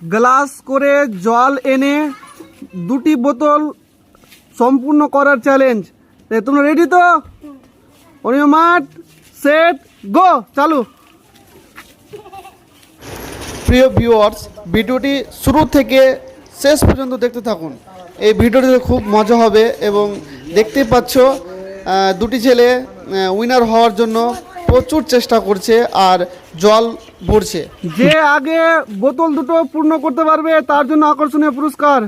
Glass করে জল এনে দুটি বোতল সম্পূর্ণ করার চ্যালেঞ্জ তোমরা রেডি তো? মাঠ সেট গো চালু। প্রিয় ভিউয়ার্স ভিডিওটি শুরু থেকে শেষ পর্যন্ত দেখতে থাকুন। এই ভিডিওটিতে খুব মজা হবে এবং দেখতেই পাচ্ছ দুটি ছেলে উইনার হওয়ার জন্য প্রচুর চেষ্টা করছে, আর জল ভরছে যে আগে বোতল দুটো পূর্ণ করতে পারবে তার জন্য আকর্ষণীয় পুরস্কার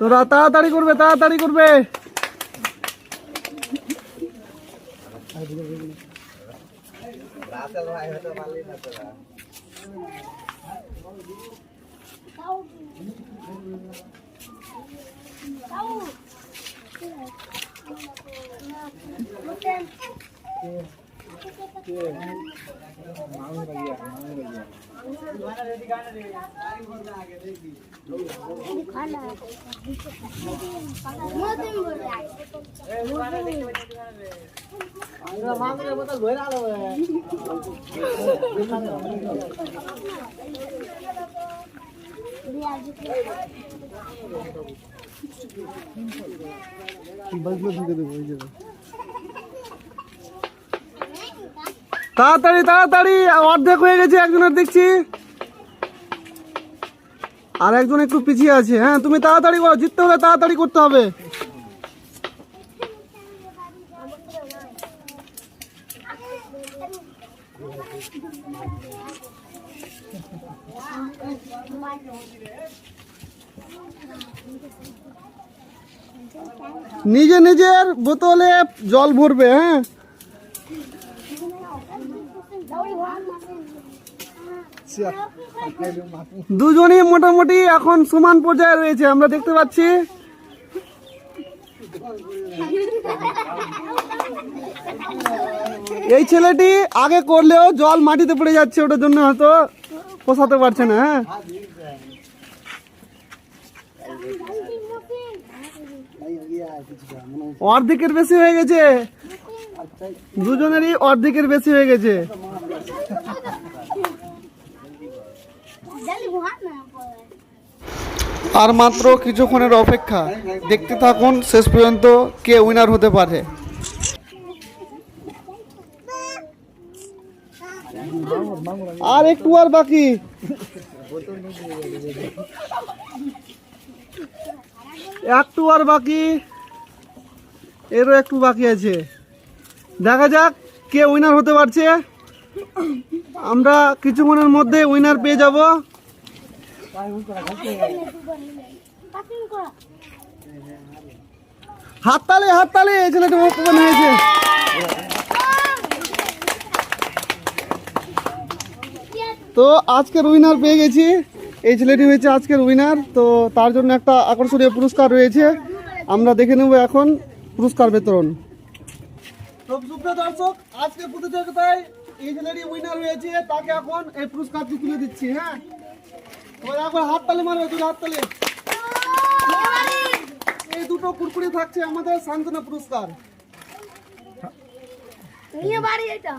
তোরা তাড়াতাড়ি করবে তাড়াতাড়ি করবে কি বাজলো শুনতে দেবো ওই জায়গায় তাড়াতাড়ি তাড়াতাড়ি! অর্ধেক হয়ে গেছে, একজনের দেখছি। আর একজন একটু পিছিয়ে আছে। হ্যাঁ তুমি তাড়াতাড়ি করো, জিততে হলে তাড়াতাড়ি করতে হবে। নিজে নিজের বোতলে জল ভরবে হ্যাঁ? দুজনই মোটামুটি এখন সমান পর্যায়ে রয়েছে, আমরা দেখতে পাচ্ছি। এই ছেলেটি আগে করলেও জল মাটিতে পড়ে যাচ্ছে, ওটার জন্য হয়তো পোষাতে পারছে না হ্যাঁ? অর্ধেকের বেশি হয়ে গেছে। দুজনেরই অর্ধেকের বেশি হয়ে গেছে। আর মাত্র কিছুক্ষণের অপেক্ষা। দেখতে থাকুন, শেষ পর্যন্ত কে উইনার হতে পারে। আর একটু আর বাকি। একটু আর বাকি। এরও একটু বাকি আছে। দেখা যাক কে উইনার হতে পারছে। আমরা কিছুক্ষণের মধ্যে উইনার পেয়ে যাব। হাততালি হাততালি, এই ছেলেটা ওপেন হয়েছে। তো আজকের উইনার পেয়ে গেছি। এই ছেলেটি হয়েছে আজকের উইনার তো তার জন্য একটা আকর্ষণীয় পুরস্কার রয়েছে। আমরা দেখে নেব এখন পুরস্কার বিতরণ। দর্শক, আজকের প্রতিযোগিতায় এই ছেলেটি উইনার হয়েছে, তাকে এখন এই পুরস্কারটি তুলে দিচ্ছি হ্যাঁ? তো এখন হাততালি মারবে দুটো হাততালি এই দুটো কুরকুরি থাকছে আমাদের সান্ত্বনা পুরস্কার। নিয়ে বাড়ি এটা।